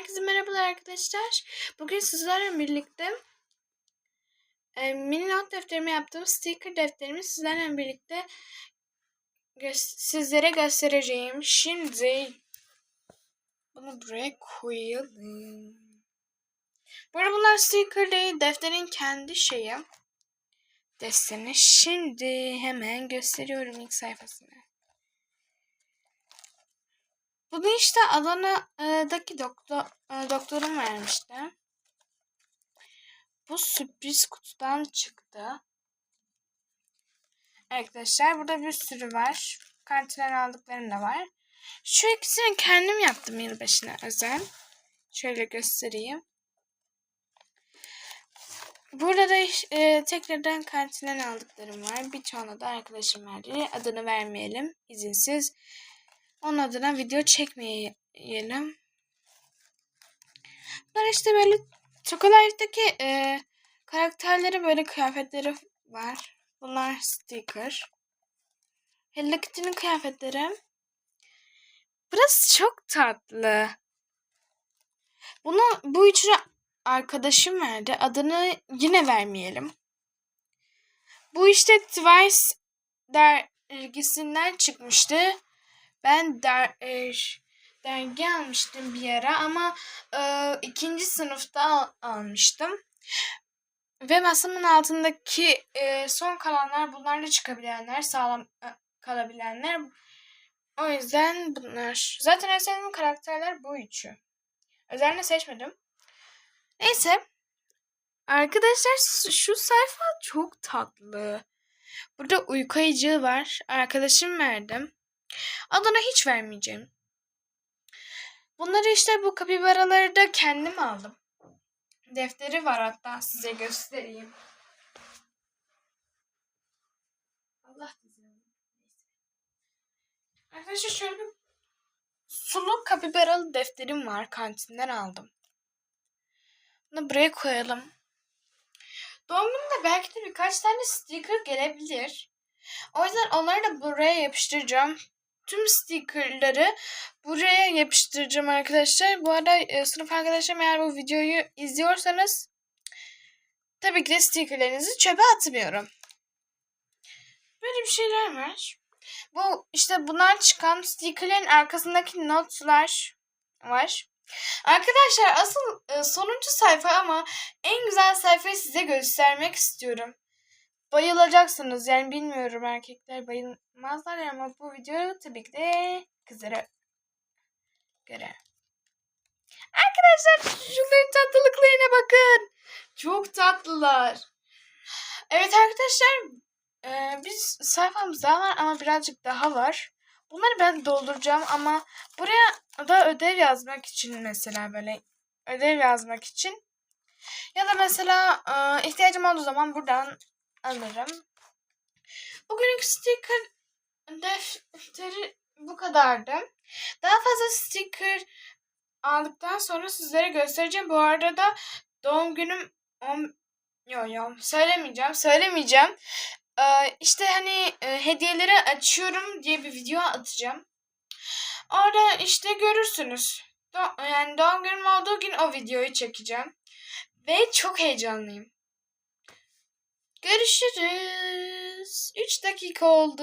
Herkese merhabalar arkadaşlar. Bugün sizlerle birlikte e, mini not defterimi yaptığım sticker defterimi sizlerle birlikte gö- sizlere göstereceğim. Şimdi bunu buraya koyalım. Bu arada bunlar sticker değil, defterin kendi şeyi. Desteni. Şimdi hemen gösteriyorum ilk sayfasını. Bunu işte Adana'daki doktor, e, doktorum vermişti. Bu sürpriz kutudan çıktı. Arkadaşlar burada bir sürü var. Kantinden aldıklarım da var. Şu ikisini kendim yaptım yılbaşına özel. Şöyle göstereyim. Burada da e, tekrardan kantinden aldıklarım var. Bir tane da arkadaşım verdi. Adını vermeyelim. izinsiz. Onun adına video çekmeyelim. Bunlar işte böyle Chocolife'daki e, karakterleri böyle kıyafetleri var. Bunlar sticker. Hello Kitty'nin kıyafetleri. Burası çok tatlı. Bunu bu üçünü arkadaşım verdi. Adını yine vermeyelim. Bu işte Twice dergisinden çıkmıştı. Ben der, e, dergi almıştım bir ara ama e, ikinci sınıfta al, almıştım. Ve masamın altındaki e, son kalanlar bunlarla çıkabilenler, sağlam e, kalabilenler. O yüzden bunlar. Zaten en sevdiğim karakterler bu üçü. Özellikle seçmedim. Neyse. Arkadaşlar şu sayfa çok tatlı. Burada uyku ayıcığı var. Arkadaşım verdim. Adına hiç vermeyeceğim. Bunları işte bu kapibaraları da kendim aldım. Defteri var hatta size göstereyim. Allah Arkadaşlar şöyle bir sulu kapibaralı defterim var. Kantinden aldım. Bunu buraya koyalım. Doğum gününde belki de birkaç tane sticker gelebilir. O yüzden onları da buraya yapıştıracağım tüm stickerları buraya yapıştıracağım arkadaşlar. Bu arada e, sınıf arkadaşlarım eğer bu videoyu izliyorsanız tabii ki de stickerlerinizi çöpe atmıyorum. Böyle bir şeyler var. Bu işte bunlar çıkan stickerlerin arkasındaki notlar var. Arkadaşlar asıl e, sonuncu sayfa ama en güzel sayfayı size göstermek istiyorum bayılacaksınız. Yani bilmiyorum erkekler bayılmazlar ama bu video tabii ki de kızlara göre. Arkadaşlar şunların tatlılıklarına bakın. Çok tatlılar. Evet arkadaşlar e, biz sayfamız daha var ama birazcık daha var. Bunları ben dolduracağım ama buraya da ödev yazmak için mesela böyle ödev yazmak için ya da mesela e, ihtiyacım olduğu zaman buradan alırım. Bugünkü sticker defteri bu kadardı. Daha fazla sticker aldıktan sonra sizlere göstereceğim. Bu arada doğum günüm 10 Yok yok söylemeyeceğim söylemeyeceğim. Ee, işte hani e, hediyeleri açıyorum diye bir video atacağım. Orada işte görürsünüz. Do yani doğum günüm olduğu gün o videoyu çekeceğim. Ve çok heyecanlıyım. Görüşürüz. 3 dakika oldu.